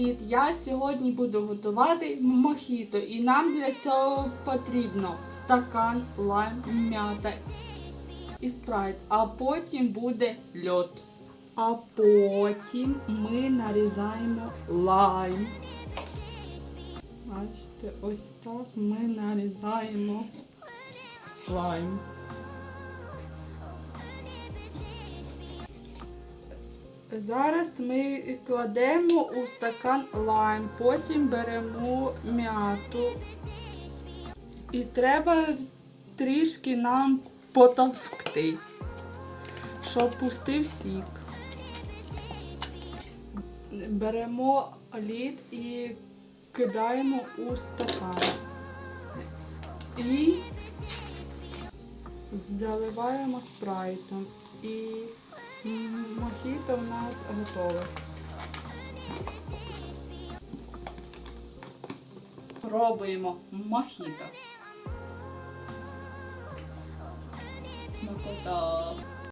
привіт! Я сьогодні буду готувати мохіто, і нам для цього потрібно стакан, лайм, м'ята і спрайт, а потім буде льод. А потім ми нарізаємо лайм. Бачите, ось так ми нарізаємо лайм. Зараз ми кладемо у стакан лайм, потім беремо м'яту. І треба трішки нам потовкти, щоб пустив сік. Беремо лід і кидаємо у стакан. І заливаємо спрайтом. І мохіто у нас готове. Пробуємо мохіто. Смакота.